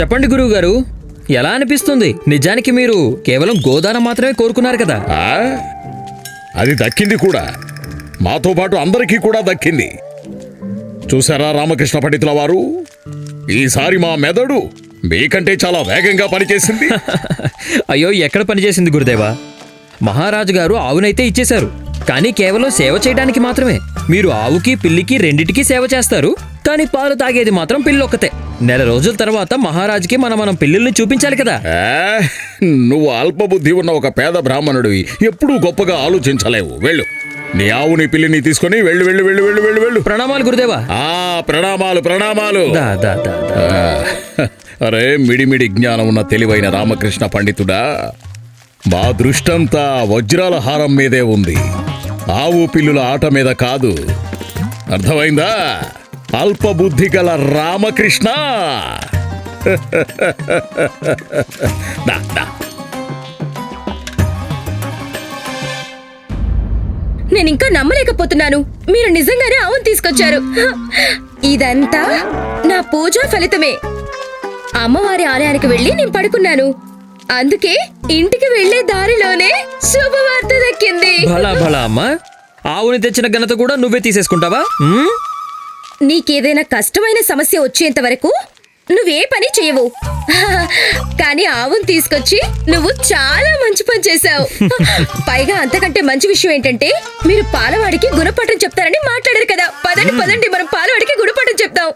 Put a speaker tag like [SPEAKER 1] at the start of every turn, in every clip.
[SPEAKER 1] చెప్పండి గురువు గారు ఎలా అనిపిస్తుంది? నిజానికి మీరు కేవలం గోదాన మాత్రమే కోరుకున్నారు కదా?
[SPEAKER 2] ఆ? అది దక్కింది కూడా. మాతో పాటు అందరికీ కూడా దక్కింది. చూసారా రామకృష్ణ పండితుల వారు? ఈసారి మా మెదడు మీకంటే చాలా వేగంగా పనిచేసింది.
[SPEAKER 1] అయ్యో ఎక్కడ పనిచేసింది గురుదేవా? మహారాజు గారు ఆవునైతే ఇచ్చేశారు. కానీ కేవలం సేవ చేయడానికి మాత్రమే. మీరు ఆవుకి పిల్లికి రెండిటికి సేవ చేస్తారు. కానీ పాలు తాగేది మాత్రం పిల్లొక్కతే. నెల రోజుల తర్వాత మహారాజుకి మనం మనం పిల్లుల్ని చూపించాలి కదా.
[SPEAKER 2] నువ్వు అల్పబుద్ధి ఉన్న ఒక పేద బ్రాహ్మణుడివి. ఎప్పుడూ గొప్పగా ఆలోచించలేవు. వెళ్ళు. నీ ఆవుని పిల్లిని తీసుకొని వెళ్ళు వెళ్ళు వెళ్ళు వెళ్ళు వెళ్ళు వెళ్ళు.
[SPEAKER 1] ప్రణామాలు గురుదేవా.
[SPEAKER 2] ఆ ప్రణామాలు ప్రణామాలు. అరే మిడిమిడి జ్ఞానం ఉన్న తెలివైన రామకృష్ణ పండితుడా. మా దృష్టంతా వజ్రాల హారం మీదే ఉంది. ఆవు పిల్లుల ఆట మీద కాదు. అర్థమైందా? అల్ప బుద్ధి గల రామకృష్ణ. దా, దా.
[SPEAKER 3] నేను ఇంకా నమ్మలేకపోతున్నాను. మీరు నిజంగానే అవును తీసుకొచ్చారు! ఇదంతా నా పూజ ఫలితమే. అమ్మవారి ఆలయానికి వెళ్ళి నేను పడుకున్నాను. అందుకే ఇంటికి వెళ్ళే దారిలోనే శుభవార్త దక్కింది.
[SPEAKER 1] భలా భలా అమ్మా. ఆవుని తెచ్చిన ఘనత కూడా నువ్వే తీసేసుకుంటావా?
[SPEAKER 3] నీకేదైనా కష్టమైన సమస్య వచ్చేంత వరకు నువ్వే పని చేయవు. కానీ ఆవును తీసుకొచ్చి నువ్వు చాలా మంచి పని చేశావు. పైగా అంతకంటే మంచి విషయం ఏంటంటే మీరు పాలవాడికి గుణపాఠం చెప్తారని మాట్లాడారు కదా. పదండి పదండి మనం పాలవాడికి గుణపాఠం చెప్తాం.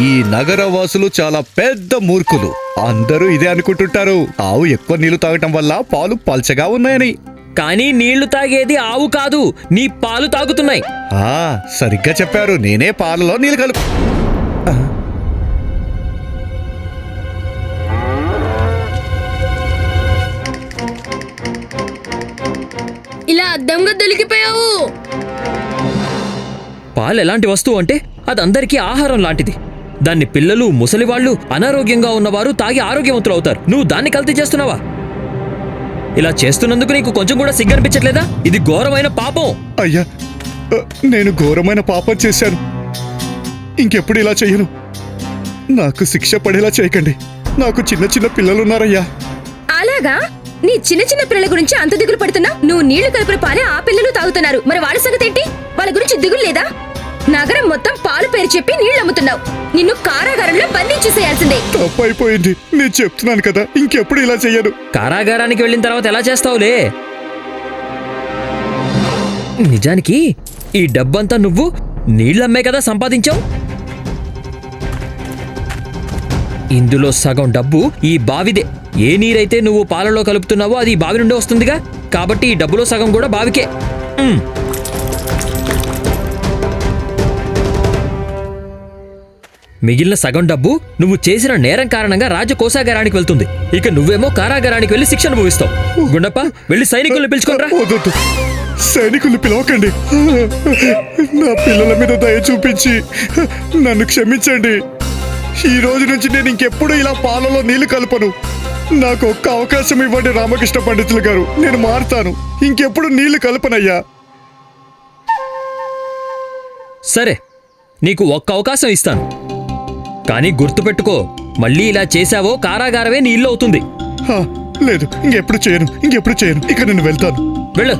[SPEAKER 4] ఈ నగరవాసులు చాలా పెద్ద మూర్ఖులు. అందరూ ఇదే అనుకుంటుంటారు. ఆవు ఎక్కువ నీళ్ళు తాగటం వల్ల పాలు పల్చగా ఉన్నాయని.
[SPEAKER 1] కానీ నీళ్ళు తాగేది ఆవు కాదు నీ పాలు తాగుతున్నాయి.
[SPEAKER 4] ఆ సరిగ్గా చెప్పారు. నేనే పాలలో నీళ్ళు కలుపు
[SPEAKER 3] ఇలా అద్దంగా దొలికిపోయావు
[SPEAKER 1] పాలు ఎలాంటి వస్తువు అంటే అది అందరికీ ఆహారం లాంటిది. దాన్ని పిల్లలు ముసలివాళ్ళు అనారోగ్యంగా ఉన్నవారు తాగి ఆరోగ్యవంతులు అవుతారు. నువ్వు దాన్ని కల్తీ చేస్తున్నావా? ఇలా చేస్తున్నందుకు నీకు కొంచెం కూడా సిగ్గనిపించట్లేదా? ఇది ఘోరమైన పాపం.
[SPEAKER 4] అయ్యా నేను ఘోరమైన పాపం చేశాను. ఇంకెప్పుడు ఇలా చెయ్యను నాకు శిక్ష పడేలా చేయకండి. నాకు చిన్న చిన్న పిల్లలున్నారయ్యా.
[SPEAKER 3] అలాగా? నీ చిన్న చిన్న పిల్లల గురించి అంత దిగులు పడుతున్నా? నువ్వు నీళ్ళు కలిపిన పాలే ఆ పిల్లలు తాగుతున్నారు. మరి వాళ్ళ సంగతి ఏంటి వాళ్ళ గురించి దిగులు లేదా? నగరం మొత్తం పాలు పేరు చెప్పి నీళ్ళు అమ్ముతున్నావు నిన్ను కారాగారంలో బంధించేసేయాల్సిందే
[SPEAKER 4] తప్పు అయిపోయింది నేను చెప్తున్నాను కదా ఇంకెప్పుడు ఇలా చెయ్యను.
[SPEAKER 1] కారాగారానికి వెళ్ళిన తర్వాత ఎలా చేస్తావులే? నిజానికి ఈ డబ్బంతా నువ్వు నీళ్ళమ్మే కదా సంపాదించావు? ఇందులో సగం డబ్బు ఈ బావిదే. ఏ నీరైతే నువ్వు పాలలో కలుపుతున్నావో అది ఈ బావి నుండి వస్తుందిగా. కాబట్టి ఈ డబ్బులో సగం కూడా బావికే. మిగిలిన సగం డబ్బు నువ్వు చేసిన నేరం కారణంగా రాజకోశాగారానికి వెళ్తుంది. ఇక నువ్వేమో కారాగారానికి వెళ్ళి శిక్ష అనుభవిస్తావు. గుండప్ప వెళ్ళి సైనికుల్ని
[SPEAKER 4] వద్దొద్దు సైనికులు పిలవకండి. నా పిల్లల మీద దయ చూపించి నన్ను క్షమించండి. ఈ రోజు నుంచి నేను ఇంకెప్పుడు ఇలా పాలలో నీళ్ళు కలపను. నాకు ఒక్క అవకాశం ఇవ్వండి రామకృష్ణ పండితులు గారు. నేను మారుతాను. ఇంకెప్పుడు నీళ్ళు కలపనయ్యా.
[SPEAKER 1] సరే నీకు ఒక్క అవకాశం ఇస్తాను. కానీ గుర్తుపెట్టుకో మళ్ళీ ఇలా చేశావో కారాగారమే నీ ఇల్లు అవుతుంది.
[SPEAKER 4] హా, లేదు ఇంకెప్పుడు చేయను ఇంకెప్పుడు చేయను. ఇక నేను వెళ్తాను.
[SPEAKER 1] వెళ్ళు.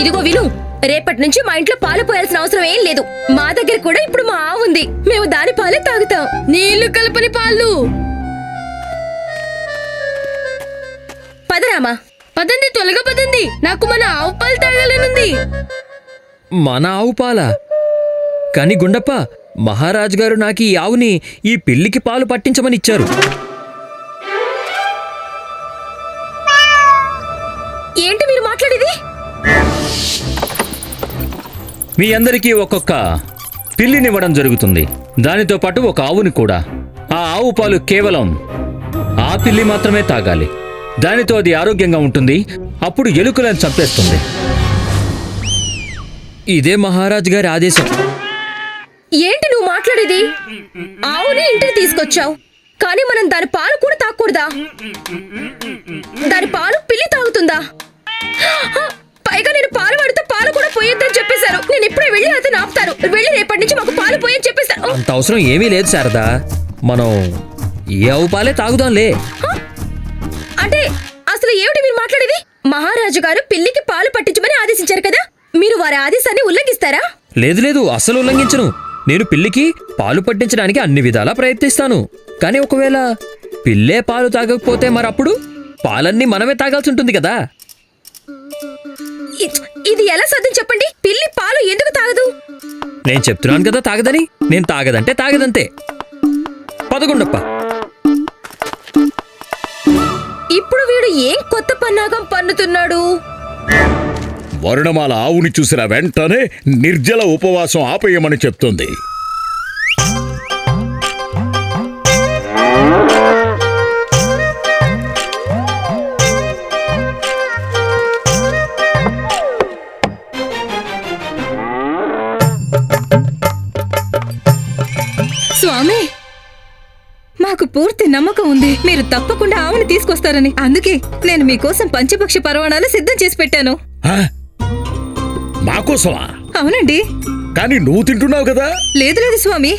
[SPEAKER 3] ఇదిగో విను రేపటి నుంచి మా ఇంట్లో పాలు పోయాల్సిన అవసరం ఏం లేదు. మా దగ్గర కూడా ఇప్పుడు మా ఆవు ఉంది. మేము దాని పాలే తాగుతాం. నీళ్ళు కలపని పాలు. పదరామా? పదండి త్వరగా పదండి నాకు మన ఆవు పాలు తాగాలనుంది.
[SPEAKER 1] మన ఆవు పాల? కానీ గుండప్ప మహారాజు గారు నాకు ఈ ఆవుని ఈ పిల్లికి పాలు పట్టించమని ఇచ్చారు.
[SPEAKER 3] ఏంటి మీరు మాట్లాడేది?
[SPEAKER 5] మీ అందరికీ ఒక్కొక్క పిల్లినివ్వడం జరుగుతుంది. దానితో పాటు ఒక ఆవుని కూడా. ఆ ఆవు పాలు కేవలం ఆ పిల్లి మాత్రమే తాగాలి. దానితో అది ఆరోగ్యంగా ఉంటుంది. అప్పుడు ఎలుకలను చంపేస్తుంది.
[SPEAKER 1] ఇదే మహారాజు గారి ఆదేశం.
[SPEAKER 3] ఏంటి నువ్వు మాట్లాడేది? ఆవుని ఇంటికి తీసుకొచ్చావు. కానీ మనం దాని పాలు కూడా తాగకూడదా దాని పాలు పిల్లి తాగుతుందా? పైగా నేను పాలు వాడితే పాలు కూడా పోయొద్దని చెప్పేశారు. నేను ఇప్పుడే వెళ్ళి అతను ఆపుతాను వెళ్ళి రేపటి నుంచి మాకు పాలు పోయని చెప్పేశారు.
[SPEAKER 1] అంత అవసరం ఏమీ లేదు శారదా. మనం ఏ ఆవు పాలే తాగుదాంలే.
[SPEAKER 3] అంటే అసలు ఏమిటి మీరు మాట్లాడేది? మహారాజు గారు పిల్లికి పాలు పట్టించమని ఆదేశించారు కదా. మీరు వారి ఆదేశాన్ని ఉల్లంఘిస్తారా?
[SPEAKER 1] లేదు లేదు అస్సలు ఉల్లంఘించను. నేను పిల్లికి పాలు పట్టించడానికి అన్ని విధాలా ప్రయత్నిస్తాను. కానీ ఒకవేళ పిల్లే పాలు తాగకపోతే మరప్పుడు పాలన్నీ మనమే తాగాల్సి ఉంటుంది కదా.
[SPEAKER 3] ఇది ఎలా సాధ్యం చెప్పండి? పిల్లి పాలు ఎందుకు తాగదు?
[SPEAKER 1] నేను చెప్తున్నాను కదా తాగదని. నేను తాగదంటే తాగదంతే. పదకొండప్ప.
[SPEAKER 3] ఇప్పుడు వీడు ఏం కొత్త పన్నాగం పన్నుతున్నాడు?
[SPEAKER 2] వరుణమాల ఆవుని చూసిన వెంటనే నిర్జల ఉపవాసం ఆపేయమని చెప్తుంది.
[SPEAKER 6] స్వామి మాకు పూర్తి నమ్మకం ఉంది. మీరు తప్పకుండా ఆవుని తీసుకొస్తారని. అందుకే నేను మీకోసం పంచపక్షి పరవాణాలు సిద్ధం చేసి పెట్టాను.
[SPEAKER 2] హ? మాకోసమా
[SPEAKER 6] అవునండి.
[SPEAKER 2] కానీ నువ్వు తింటున్నావు కదా?
[SPEAKER 6] లేదు లేదు స్వామి.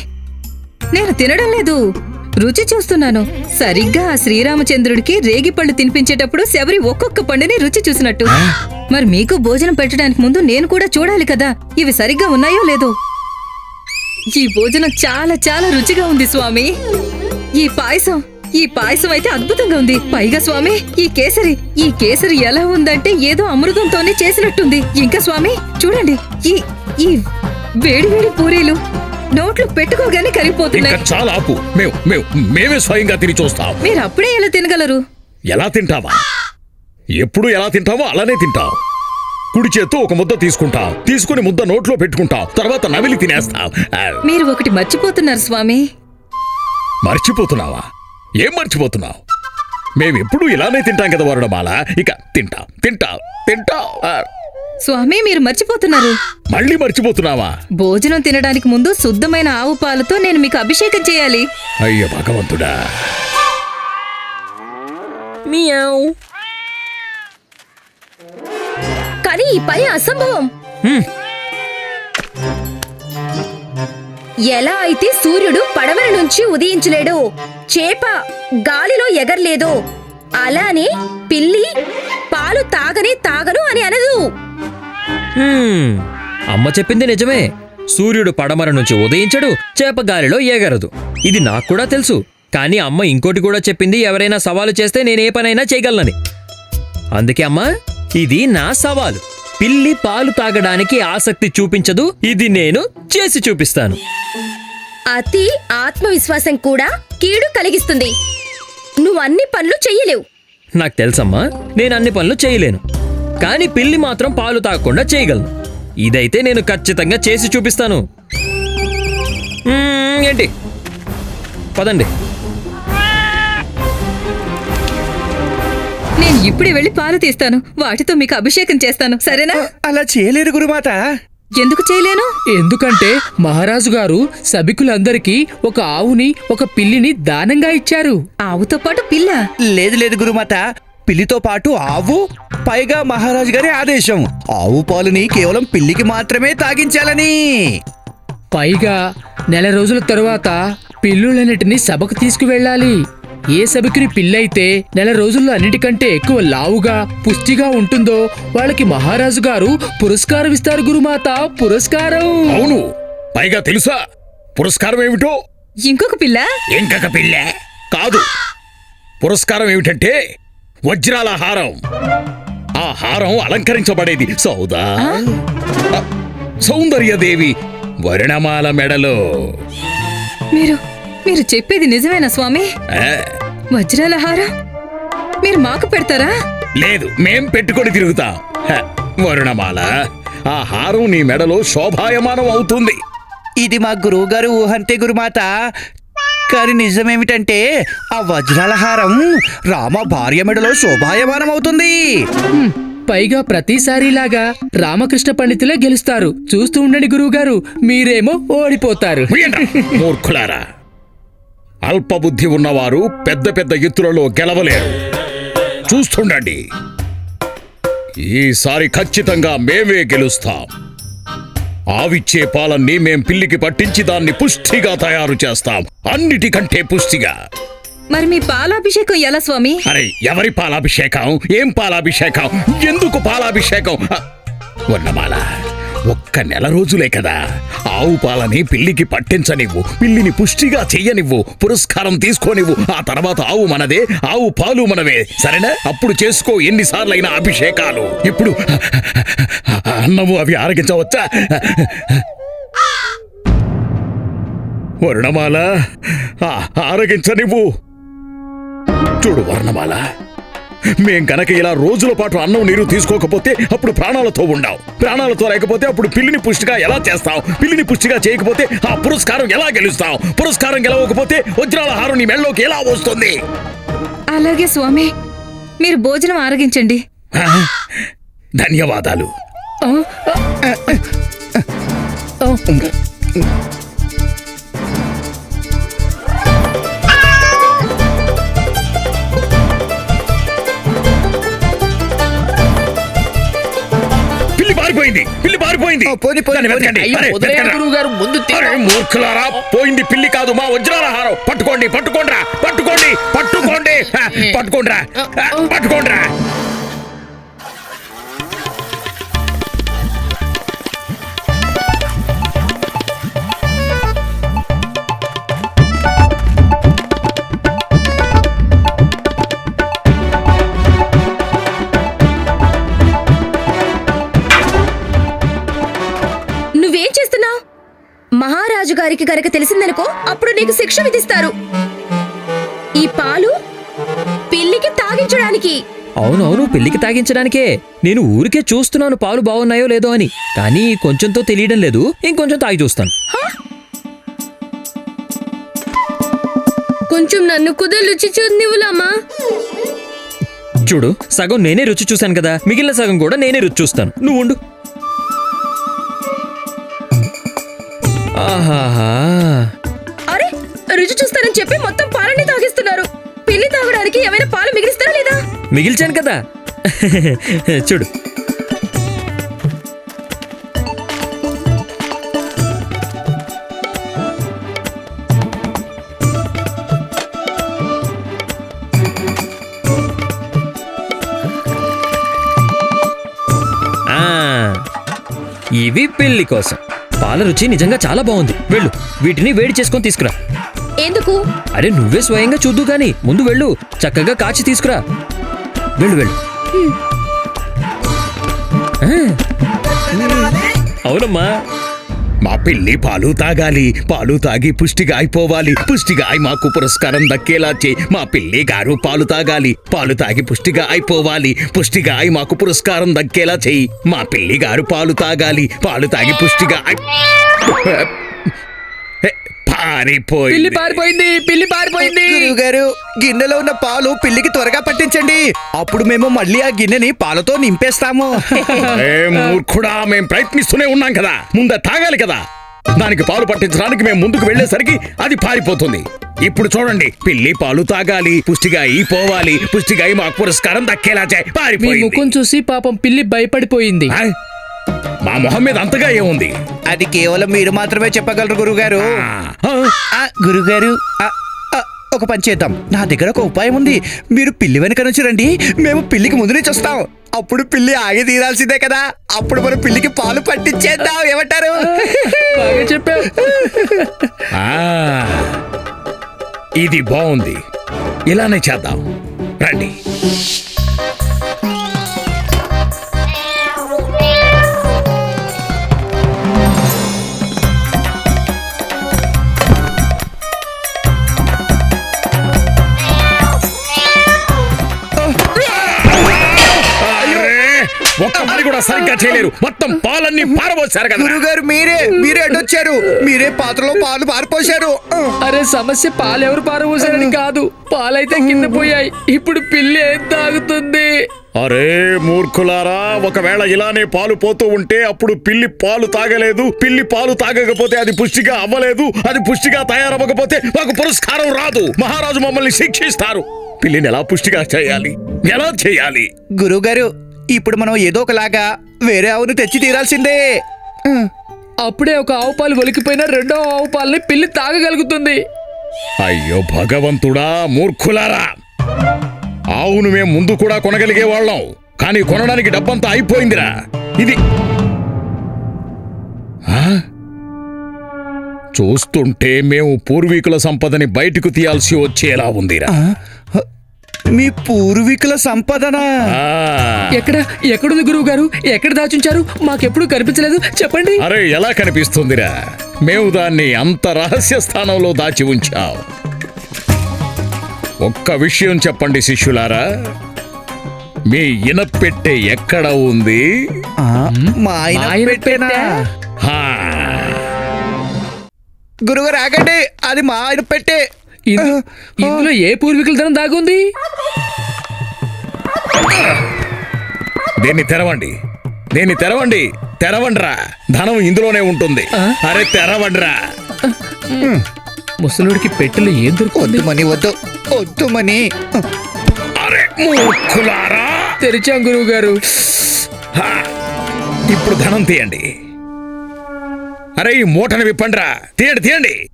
[SPEAKER 6] నేను తినడం లేదు. రుచి చూస్తున్నాను. సరిగ్గా ఆ శ్రీరామచంద్రుడికి రేగి పళ్ళు తినిపించేటప్పుడు శబరి ఒక్కొక్క పండుని రుచి చూసినట్టు. మరి మీకు భోజనం పెట్టడానికి ముందు నేను కూడా చూడాలి కదా. ఇవి సరిగ్గా ఉన్నాయో లేదో? ఈ భోజనం చాలా చాలా రుచిగా ఉంది స్వామి. ఈ పాయసం ఈ పాయసం అయితే అద్భుతంగా ఉంది. పైగా స్వామి ఈ కేసరి ఈ కేసరి ఎలా ఉందంటే ఏదో అమృతంతోనే చేసినట్టుంది. ఇంకా స్వామి చూడండి ఈ ఈ వేడి వేడి పూరీలు నోట్లు పెట్టుకోగానే
[SPEAKER 2] ఇంకా
[SPEAKER 6] కరిగిపోతున్నాయి
[SPEAKER 2] చాలా ఆపు. మేము మేము మేమే స్వయంగా తిని చూస్తాం.
[SPEAKER 6] మీరు అప్పుడే ఎలా తినగలరు?
[SPEAKER 2] ఎలా తింటావా? ఎప్పుడు ఎలా తింటావో అలానే తింటావు కుడి చేత్తో ఒక ముద్ద తీసుకుంటాం. తీసుకుని ముద్ద నోట్లో పెట్టుకుంటాం. తర్వాత నమిలి తినేస్తాం. ఆ,
[SPEAKER 6] మీరు ఒకటి మర్చిపోతున్నారు స్వామి.
[SPEAKER 2] మర్చిపోతున్నావా? ఏం మర్చిపోతున్నావు? మేమెప్పుడు ఇలానే తింటాం కదా వరుణమాల ఇక తింటాం తింటాం తింటాం.
[SPEAKER 6] స్వామి మీరు మర్చిపోతున్నారు.
[SPEAKER 2] మళ్ళీ మర్చిపోతున్నావా?
[SPEAKER 6] భోజనం తినడానికి ముందు శుద్ధమైన ఆవు పాలతో నేను మీకు అభిషేకం చేయాలి.
[SPEAKER 2] అయ్య భగవంతుడా.
[SPEAKER 1] మియావ్.
[SPEAKER 3] కానీ ఈ పని అసంభవం. ఎలా అయితే సూర్యుడు పడమర నుంచి ఉదయించలేడు చేప గాలిలో ఎగరలేదు అలానే పిల్లి పాలు తాగనే తాగను అని అనదు.
[SPEAKER 1] అమ్మ చెప్పింది నిజమే. సూర్యుడు పడమర నుంచి ఉదయించడు చేప గాలిలో ఎగరదు. ఇది నాకు కూడా తెలుసు కానీ అమ్మ ఇంకోటి కూడా చెప్పింది ఎవరైనా సవాలు చేస్తే నేను ఏ పనైనా చేయగలనని. అందుకే అమ్మా ఇది నా సవాలు. పిల్లి పాలు తాగడానికి ఆసక్తి చూపించదు. ఇది నేను చేసి చూపిస్తాను.
[SPEAKER 3] అతి ఆత్మవిశ్వాసం కూడా కీడు కలిగిస్తుంది. నువ్వు అన్ని పనులు చెయ్యలేవు.
[SPEAKER 1] నాకు తెలుసమ్మా నేను అన్ని పనులు చేయలేను కానీ పిల్లి మాత్రం పాలు తాగకుండా చేయగలను. ఇదైతే నేను ఖచ్చితంగా చేసి చూపిస్తాను. ఏంటి? పదండి.
[SPEAKER 6] నేను ఇప్పుడే వెళ్ళి పాలు తీస్తాను. వాటితో మీకు అభిషేకం చేస్తాను. సరేనా?
[SPEAKER 4] అలా చేయలేరు గురుమాత.
[SPEAKER 6] ఎందుకు చేయలేను?
[SPEAKER 7] ఎందుకంటే మహారాజు గారు సభికులందరికీ ఒక ఆవుని ఒక పిల్లిని దానంగా ఇచ్చారు.
[SPEAKER 6] ఆవుతో పాటు పిల్ల?
[SPEAKER 8] లేదు లేదు గురుమాత. పిల్లితో పాటు ఆవు పైగా మహారాజు గారి ఆదేశం. ఆవు పాలుని కేవలం పిల్లికి మాత్రమే తాగించాలని.
[SPEAKER 7] పైగా నెల రోజుల తరువాత పిల్లులన్నిటినీ సభకు తీసుకువెళ్ళాలి. ఏ సభకుని పిల్లైతే నెల రోజుల్లో అన్నిటికంటే ఎక్కువ లావుగా పుష్టిగా ఉంటుందో వాళ్ళకి మహారాజు గారు పురస్కారం ఇస్తారు గురుమాత. పురస్కారం!
[SPEAKER 2] అవును. పైగా తెలుసా? పురస్కారం ఏమిటో?
[SPEAKER 6] ఇంకొక పిల్ల?
[SPEAKER 2] ఇంకక పిల్ల. కాదు. పురస్కారం ఏమిటంటే వజ్రాల హారం. ఆ హారం అలంకరించబడేది సౌదా. సౌందర్యదేవి వర్ణమాల మెడలో.
[SPEAKER 6] మీరు మీరు చెప్పేది నిజమేనా స్వామి? వజ్రాల హారం మీరు మాకు పెడతారా?
[SPEAKER 2] లేదు మేం పెట్టుకొని తిరుగుతాం. హ, వరుణమాల ఆ హారం నీ మెడలో శోభాయమానం అవుతుంది.
[SPEAKER 8] ఇది మా గురువు గారు ఊహంతే గురుమాత. కానీ నిజమేమిటంటే ఆ వజ్రాల హారం రామ భార్య మెడలో శోభాయమానం అవుతుంది.
[SPEAKER 7] హ్మ్, పైగా ప్రతిసారిలాగా రామకృష్ణ పండితులే గెలుస్తారు. చూస్తూ ఉండండి గురువుగారు మీరేమో ఓడిపోతారు.
[SPEAKER 2] ముయ్యండ్రా, మూర్ఖులారా. అల్పబుద్ధి ఉన్నవారు పెద్ద పెద్ద ఎత్తులలో గెలవలేరు. చూస్తుండండి. ఈసారి ఖచ్చితంగా మేమే గెలుస్తాం. ఆవిచ్చే పాలన్నీ మేం పిల్లికి పట్టించి దాన్ని పుష్టిగా తయారు చేస్తాం. అన్నిటికంటే పుష్టిగా.
[SPEAKER 6] మరి మీ పాలాభిషేకం ఎలా స్వామి?
[SPEAKER 2] అరే ఎవరి పాలాభిషేకం? ఏం పాలాభిషేకం? ఎందుకు పాలాభిషేకం? ఉన్నమాల. ఒక్క నెల రోజులే కదా. ఆవు పాలని పిల్లికి పట్టించనివ్వు పిల్లిని పుష్టిగా చెయ్యనివ్వు పురస్కారం తీసుకోనివ్వు. ఆ తర్వాత ఆవు మనదే ఆవు పాలు మనవే. సరేనా? అప్పుడు చేసుకో ఎన్నిసార్లైనా అభిషేకాలు. ఇప్పుడు అన్నము అవి ఆరగించవచ్చా? వర్ణమాల ఆరగించనివ్వు. చూడు వర్ణమాల. మేం గనక ఇలా రోజుల పాటు అన్నం నీరు తీసుకోకపోతే అప్పుడు ప్రాణాలతో ఉండావు ప్రాణాలతో లేకపోతే అప్పుడు పిల్లిని పుష్టిగా ఎలా చేస్తావు పిల్లిని పుష్టిగా చేయకపోతే ఆ పురస్కారం ఎలా గెలుస్తావు పురస్కారం గెలవకపోతే వజ్రాల హారం నీ మెళ్ళలోకి ఎలా వస్తుంది
[SPEAKER 6] అలాగే స్వామి మీరు భోజనం ఆరగించండి?
[SPEAKER 2] ధన్యవాదాలు పారిపోయింది
[SPEAKER 8] పోనీ.
[SPEAKER 7] గురువుగారు ముందు
[SPEAKER 2] మూర్ఖులారా పోయింది పిల్లి కాదు మా వజ్రాల హారం. పట్టుకోండి పట్టుకోండ్రా పట్టుకోండి పట్టుకోండి. ఆ, పట్టుకోండ్రా.
[SPEAKER 3] నీకు శిక్ష విధిస్తారు. ఈ పాలు పిల్లికి తాగించడానికి.
[SPEAKER 1] అవునవును పెళ్ళికి తాగించడానికే. నేను ఊరికే చూస్తున్నాను పాలు బాగున్నాయో లేదో అని. కానీ కొంచెంతో తెలియడం లేదు. ఇంకొంచెం తాగి చూస్తాను.
[SPEAKER 3] కొంచెం నన్ను కుదరు రుచి చూద్దివులమ్మా
[SPEAKER 1] చూడు సగం నేనే రుచి చూశాను కదా. మిగిలిన సగం కూడా నేనే రుచి చూస్తాను. నువ్వు ఉండు ఆహాహా.
[SPEAKER 3] రుచి చూస్తారని చెప్పి మొత్తం పాలన్నీ తాగిస్తున్నారు. పిల్లి తాగడానికి ఏమైనా పాలు మిగిలిస్తారా లేదా?
[SPEAKER 1] మిగిల్చాను కదా. చూడు. ఆ, ఇవి పెళ్ళి కోసం. పాల రుచి నిజంగా చాలా బాగుంది. వెళ్ళు వీటిని వేడి చేసుకొని తీసుకురా.
[SPEAKER 3] ఎందుకు?
[SPEAKER 1] అరే నువ్వే స్వయంగా చూద్దు గాని ముందు వెళ్ళు. చక్కగా కాచి తీసుకురా. వెళ్ళు వెళ్ళు. అవునమ్మా.
[SPEAKER 2] మా పిల్లి పాలు తాగాలి. పాలు తాగి పుష్టిగా అయిపోవాలి. పుష్టిగా అయి మాకు పురస్కారం దక్కేలా చేయి మా పిల్లి గారు పాలు తాగాలి. పాలు తాగి పుష్టిగా అయిపోవాలి. పుష్టిగా అయి మాకు పురస్కారం దక్కేలా చేయి. మా పిల్లి గారు పాలు తాగాలి. పాలు తాగి పుష్టిగా
[SPEAKER 7] పిల్లి పారిపోయింది పిల్లి పారిపోయింది.
[SPEAKER 8] గురువు గారు గిన్నెలో ఉన్న పాలు పిల్లికి త్వరగా పట్టించండి. అప్పుడు మేము మళ్ళీ ఆ గిన్నెని పాలతో నింపేస్తాము.
[SPEAKER 2] ఏ మూర్ఖుడా మేం ప్రయత్నిస్తూనే ఉన్నాం కదా. ముంద తాగాలి కదా. దానికి పాలు పట్టించడానికి మేము ముందుకు వెళ్ళేసరికి అది పారిపోతుంది. ఇప్పుడు చూడండి పిల్లి పాలు తాగాలి పుష్టిగా అయి పోవాలి పుష్టిగా అయి మాకు పురస్కారం దక్కేలా చేయి
[SPEAKER 7] మీ
[SPEAKER 2] పారిపోయింది.
[SPEAKER 7] ముఖం చూసి పాపం పిల్లి భయపడిపోయింది.
[SPEAKER 2] ఆ? మా మొహం మీద అంతగా ఏముంది?
[SPEAKER 8] అది కేవలం మీరు మాత్రమే చెప్పగలరు గురుగారు.
[SPEAKER 2] ఆ,
[SPEAKER 8] ఆ, గురుగారు ఆ, ఆ, ఒక పని చేద్దాం. నా దగ్గర ఒక ఉపాయం ఉంది. మీరు పిల్లి వెనక నుంచి రండి. మేము పిల్లికి ముందు నుంచి వస్తాం. అప్పుడు పిల్లి ఆగి తీరాల్సిందే కదా. అప్పుడు మనం పిల్లికి పాలు పట్టించేద్దాం. ఏమంటారు?
[SPEAKER 7] బాగా చెప్పావు.
[SPEAKER 2] ఆ. ఇది బాగుంది. ఇలానే చేద్దాం. రండి. ఒక్క పని కూడా సరిగ్గా చేయలేరు. మొత్తం పాలన్నీ పారబోసారు కదా
[SPEAKER 8] గురుగారు మీరే మీరే అడ్డొచ్చారు. మీరే పాత్రలో పాలు పారిపోశారు.
[SPEAKER 7] అరే సమస్య పాలు ఎవరు పారబోసారని కాదు. పాలైతే కింద పోయాయి. ఇప్పుడు పిల్లి ఏం తాగుతుంది?
[SPEAKER 2] అరే మూర్ఖులారా ఒకవేళ ఇలానే పాలు పోతూ ఉంటే అప్పుడు పిల్లి పాలు తాగలేదు. పిల్లి పాలు తాగకపోతే అది పుష్టిగా అవ్వలేదు. అది పుష్టిగా తయారవ్వకపోతే మాకు పురస్కారం రాదు. మహారాజు మమ్మల్ని శిక్షిస్తారు. పిల్లిని ఎలా పుష్టిగా చేయాలి? ఎలా చేయాలి?
[SPEAKER 8] గురువుగారు ఇప్పుడు మనం ఏదో ఒకలాగా వేరే ఆవును తెచ్చి తీరాల్సిందే.
[SPEAKER 7] అప్పుడే ఒక ఆవు పాలు ఒలికిపోయిన రెండో ఆవు పాలని పిల్లి తాగగలుగుతుంది.
[SPEAKER 2] అయ్యో భగవంతుడా మూర్ఖులారా. ఆవును మేము ముందు కూడా కొనగలిగే వాళ్ళం. కానీ కొనడానికి డబ్బంతా అయిపోయిందిరా. ఇది? చూస్తుంటే మేము పూర్వీకుల సంపదని బయటకు తీయాల్సి వచ్చేలా ఉందిరా.
[SPEAKER 8] మీ పూర్వీకుల సంపదన.
[SPEAKER 7] ఎక్కడ ఎక్కడుంది గురువు గారు ఎక్కడ దాచుంచారు? మాకెప్పుడు కనిపించలేదు? చెప్పండి.
[SPEAKER 2] అరే ఎలా కనిపిస్తుందిరా? మేము దాన్ని అంత రహస్య స్థానంలో దాచి ఉంచాం. ఒక్క విషయం చెప్పండి శిష్యులారా. మీ ఇనపెట్టె ఎక్కడ ఉంది?
[SPEAKER 8] గురుగారు ఆగండి. అది మా ఆయన పెట్టే
[SPEAKER 7] ఇందులో ఏ పూర్వీకుల ధనం దాగుంది?
[SPEAKER 2] దీన్ని తెరవండి. దీన్ని తెరవండి. తెరవండ్రా. ధనం ఇందులోనే ఉంటుంది. అరే తెరవండ్రా.
[SPEAKER 7] ముసలుడికి పెట్టెలు ఏం దొరుకుతుంది
[SPEAKER 8] వద్దు మని వద్దు. వద్దు మని.
[SPEAKER 2] అరే మూర్ఖులారా.
[SPEAKER 7] తెరిచాం గురువు గారు!
[SPEAKER 2] ఇప్పుడు ధనం తీయండి. అరే ఈ మూటను విప్పండ్రా. తీయండి తీయండి.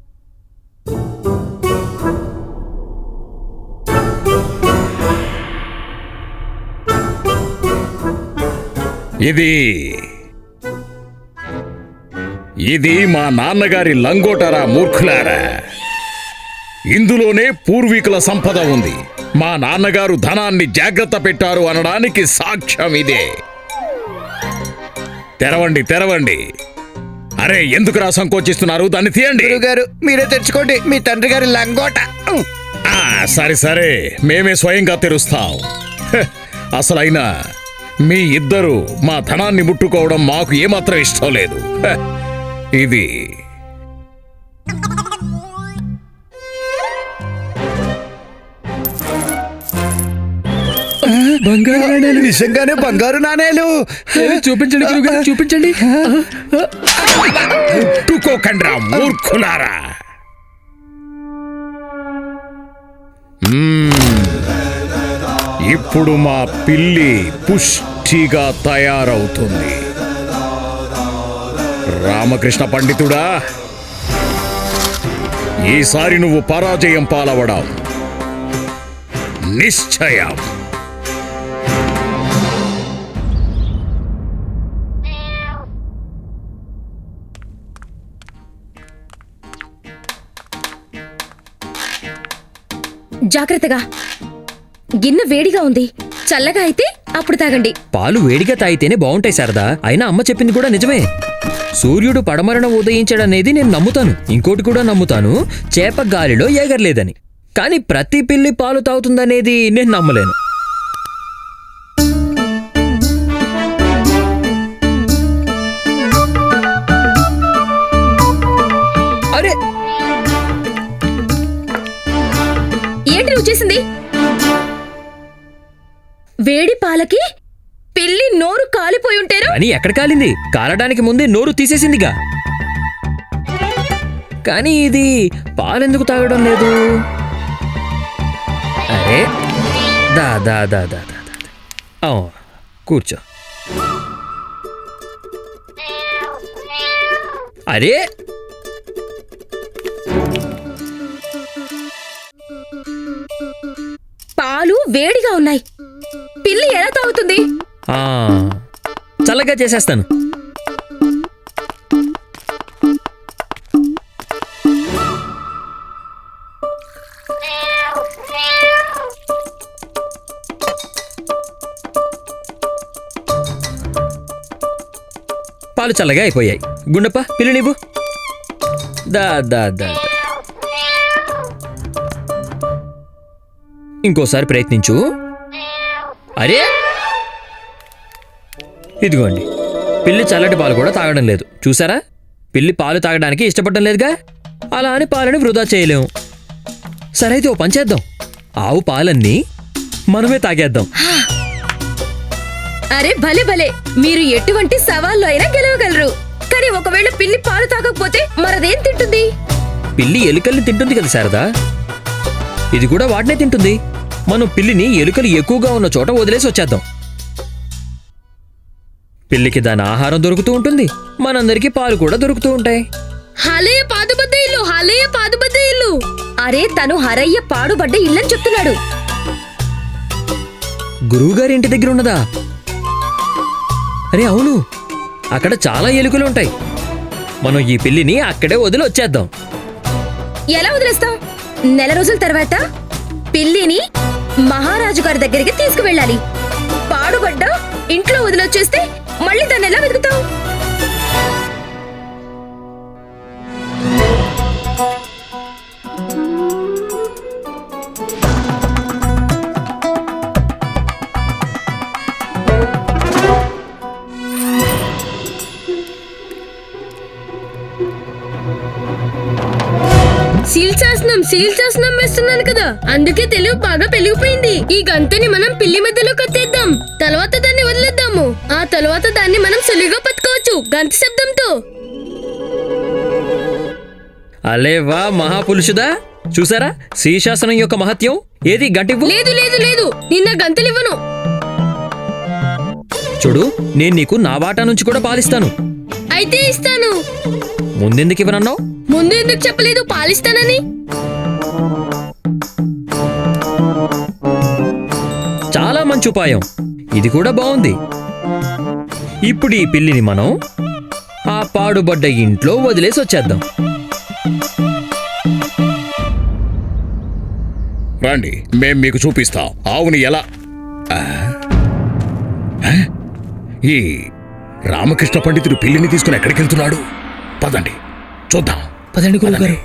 [SPEAKER 2] ఇది ఇది మా నాన్నగారి లంగోటరా మూర్ఖులారా. ఇందులోనే పూర్వీకుల సంపద ఉంది. మా నాన్నగారు ధనాన్ని జాగ్రత్త పెట్టారు అనడానికి సాక్ష్యం ఇదే. తెరవండి తెరవండి. అరే ఎందుకురా సంకోచిస్తున్నారు? దాన్ని తీయండి.
[SPEAKER 8] గురుగారు మీరే తెచ్చుకోండి మీ తండ్రి గారి లంగోట.
[SPEAKER 2] ఆ, సరే సరే. మేమే స్వయంగా తెరుస్తాం. అసలైనా మీ ఇద్దరు మా ధనాన్ని ముట్టుకోవడం మాకు ఏమాత్రం ఇష్టం లేదు. ఇది.
[SPEAKER 7] బంగారు నాణేలు.
[SPEAKER 8] నిజంగానే బంగారు నాణేలు.
[SPEAKER 7] చూపించండి గురువు గారు చూపించండి.
[SPEAKER 2] ముట్టుకోకండ్రా మూర్ఖులారా. ఇప్పుడు మా పిల్లి పుష్టిగా తయారవుతుంది. రామకృష్ణ పండితుడా ఈసారి నువ్వు పరాజయం పాలవడం నిశ్చయం.
[SPEAKER 3] జాగ్రత్తగా. గిన్నె వేడిగా ఉంది. చల్లగా అయితే అప్పుడు తాగండి.
[SPEAKER 1] పాలు వేడిగా తాగితేనే బాగుంటాయి శారదా. అయినా అమ్మ చెప్పింది కూడా నిజమే. సూర్యుడు పడమరణ ఉదయించడనేది నేను నమ్ముతాను. ఇంకోటి కూడా నమ్ముతాను. చేప గాలిలో ఎగరలేదని కానీ ప్రతి పిల్లి పాలు తాగుతుందనేది నేను నమ్మలేను. అరే!
[SPEAKER 3] ఏంటి నువ్వు చేసింది? వేడి పాలకి పిల్లి నోరు కాలిపోయి ఉంటారు
[SPEAKER 1] కానీ ఎక్కడ కాలింది? కాలడానికి ముందే నోరు తీసేసిందిగా. కానీ ఇది పాలెందుకు తాగడం లేదు? అరే దా దా దా దా దా కూర్చో. అరే!
[SPEAKER 3] పాలు వేడిగా ఉన్నాయి. పిల్లి ఎలా తాగుతుంది?
[SPEAKER 1] ఆ, చల్లగా చేసేస్తాను. పాలు చల్లగా అయిపోయాయి. గుండప్ప పిల్లు నీవు? దా దా దా. ఇంకోసారి ప్రయత్నించు. అరే! ఇదిగోండి. పిల్లి చల్లటి పాలు కూడా తాగడం లేదు. చూసారా? పిల్లి పాలు తాగడానికి ఇష్టపడడం లేదుగా? అలా అని పాలని వృధా చేయలేము. సరే అయితే ఓ పని చేద్దాం. ఆవు పాలన్నీ మనమే తాగేద్దాం.
[SPEAKER 3] అరే భలే భలే! మీరు ఎటువంటి సవాళ్ళు అయినా గెలవగలరు. కానీ ఒకవేళ పిల్లి పాలు తాగకపోతే మరదేం తింటుంది?
[SPEAKER 1] పిల్లి ఎలుకల్ని తింటుంది కదా శారదా? ఇది కూడా వాటినే తింటుంది. మనం పిల్లిని ఎలుకలు ఎక్కువగా ఉన్న చోట వదిలేసి వచ్చేద్దాం. పిల్లికి దాని ఆహారం దొరుకుతూ ఉంటుంది. మనందరికీ పాలు కూడా దొరుకుతూ ఉంటాయి.
[SPEAKER 3] హలయ పాదుబద్ద ఇల్లు హలయ పాదుబద్ద ఇల్లు. అరే తను హరయ్య పాడుబడ్డ ఇల్లని చెప్తున్నాడు.
[SPEAKER 1] గురువుగారి ఇంటి దగ్గర ఉన్నదా? అరే అవును. అక్కడ చాలా ఎలుకలు ఉంటాయి. మనం ఈ పిల్లిని అక్కడే వదిలి వచ్చేద్దాం.
[SPEAKER 3] ఎలా వదిలేస్తాం? నెల రోజుల తర్వాత పిల్లిని మహారాజు గారి దగ్గరికి తీసుకువెళ్ళాలి. పాడుబడ్డ ఇంట్లో వదిలొచ్చేస్తే మళ్ళీ దాన్ని ఎలా వెతుకుతావు?
[SPEAKER 9] శీల్చాసనం శీల్చాసనం వేస్తున్నాను కదా. అందుకే తెలివి బాగా పెరిగిపోయింది. ఈ గంతని మనం పిల్లి మధ్యలో కట్టేద్దాం. తర్వాత దాన్ని వదిలేద్దాము. ఆ తర్వాత దాన్ని మనం సులువుగా పట్టుకోవచ్చు. గంత శబ్దంతో.
[SPEAKER 1] అలే వా మహాపురుషుదా చూసారా? శీర్షాసనం యొక్క మహత్యం? ఏది గంటివ్వు?
[SPEAKER 9] లేదు లేదు లేదు. నిన్న గంతలివ్వను.
[SPEAKER 1] చూడు నేను నీకు నా వాటా నుంచి కూడా పాలిస్తాను.
[SPEAKER 9] అయితే ఇస్తాను.
[SPEAKER 1] ముందెందుకు ఇవ్వనన్నావు?
[SPEAKER 9] ముందు ఎందుకు చెప్పలేదు? పాలిస్తానని?
[SPEAKER 1] చాలా మంచి ఉపాయం. ఇది కూడా బాగుంది. ఇప్పుడు ఈ పిల్లిని మనం ఆ పాడుబడ్డ ఇంట్లో వదిలేసి వచ్చేద్దాం.
[SPEAKER 2] రండి మేం మీకు చూపిస్తాం. ఆవుని ఎలా? ఆ? ఆ? ఈ రామకృష్ణ పండితుడు పిల్లిని తీసుకుని ఎక్కడికి వెళ్తున్నాడు పదండి చూద్దాం.
[SPEAKER 7] పదండి గురువుగారు.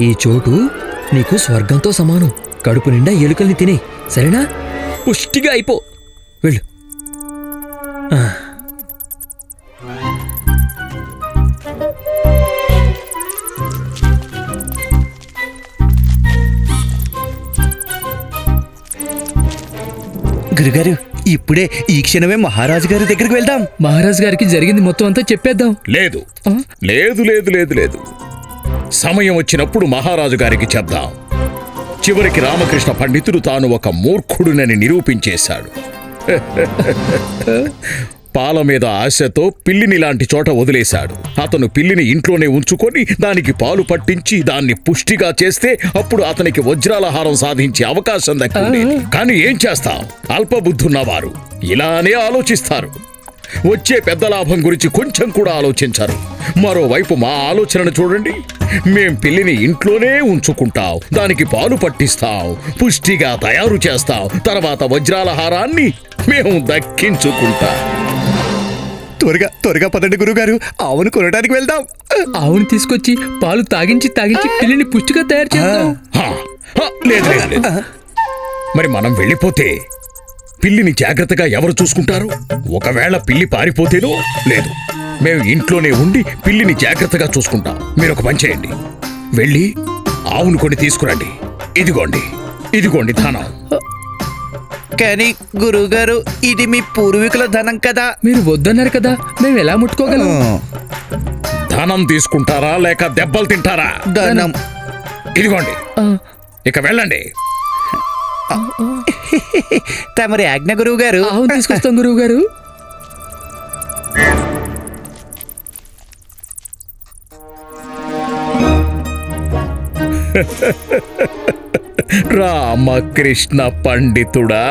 [SPEAKER 1] ఈ చోటు నీకు స్వర్గంతో సమానం. కడుపు నిండా ఎలుకల్ని తినే. సరేనా? పుష్టిగా అయిపో. వెళ్ళు.
[SPEAKER 8] గురుగారు ఇప్పుడే ఈ క్షణమే మహారాజు గారి దగ్గరికి వెళ్దాం.
[SPEAKER 7] మహారాజ్ గారికి జరిగింది మొత్తం అంతా చెప్పేద్దాం.
[SPEAKER 2] లేదు. లేదు లేదు లేదు లేదు. సమయం వచ్చినప్పుడు మహారాజు గారికి చెప్దాం. చివరికి రామకృష్ణ పండితుడు తాను ఒక మూర్ఖుడునని నిరూపించేశాడు. పాల మీద ఆశతో పిల్లిని లాంటి చోట వదిలేశాడు. అతను పిల్లిని ఇంట్లోనే ఉంచుకొని దానికి పాలు పట్టించి దాన్ని పుష్టిగా చేస్తే అప్పుడు అతనికి వజ్రాల హారం సాధించే అవకాశం దక్కిండేది కానీ ఏం చేస్తాం? అల్పబుద్ధున్నవారు. ఇలానే ఆలోచిస్తారు. వచ్చే పెద్ద లాభం గురించి కొంచెం కూడా ఆలోచించరు. మరోవైపు మా ఆలోచనను చూడండి. మేం పిల్లిని ఇంట్లోనే ఉంచుకుంటాం. దానికి పాలు పట్టిస్తాం. పుష్టిగా తయారు చేస్తాం. తర్వాత వజ్రాల హారాన్ని మేము దక్కించుకుంటాం.
[SPEAKER 8] త్వరగా త్వరగా పదండి గురుగారు ఆవును కొనడానికి వెళ్దాం.
[SPEAKER 7] ఆవుని తీసుకొచ్చి పాలు తాగించి తాగించి పిల్లిని పుష్టిగా తయారు చేద్దాం.
[SPEAKER 2] హా, హా, లేదు లేదు. లేదు మరి మనం వెళ్ళిపోతే పిల్లిని జాగ్రత్తగా ఎవరు చూసుకుంటారు? ఒకవేళ పిల్లి పారిపోతేనో లేదు. మేము ఇంట్లోనే ఉండి పిల్లిని జాగ్రత్తగా చూసుకుంటాం. మీరు ఒక పని చేయండి. వెళ్ళి ఆవును కొని తీసుకురండి. ఇదిగోండి. ఇదిగోండి ధనం.
[SPEAKER 8] కానీ గురువుగారు ఇది మీ పూర్వీకుల ధనం కదా?
[SPEAKER 7] మీరు వద్దన్నారు కదా మేము ఎలా ముట్టుకోగలం?
[SPEAKER 2] ధనం తీసుకుంటారా లేక దెబ్బలు తింటారా?
[SPEAKER 8] ధనం.
[SPEAKER 2] ఇదిగోండి. ఇక వెళ్ళండి.
[SPEAKER 8] తమరి ఆజ్ఞ గురువు గారు
[SPEAKER 7] ఆవును తీసుకొస్తాం గురువు గారు
[SPEAKER 2] రామకృష్ణ పండితుడా.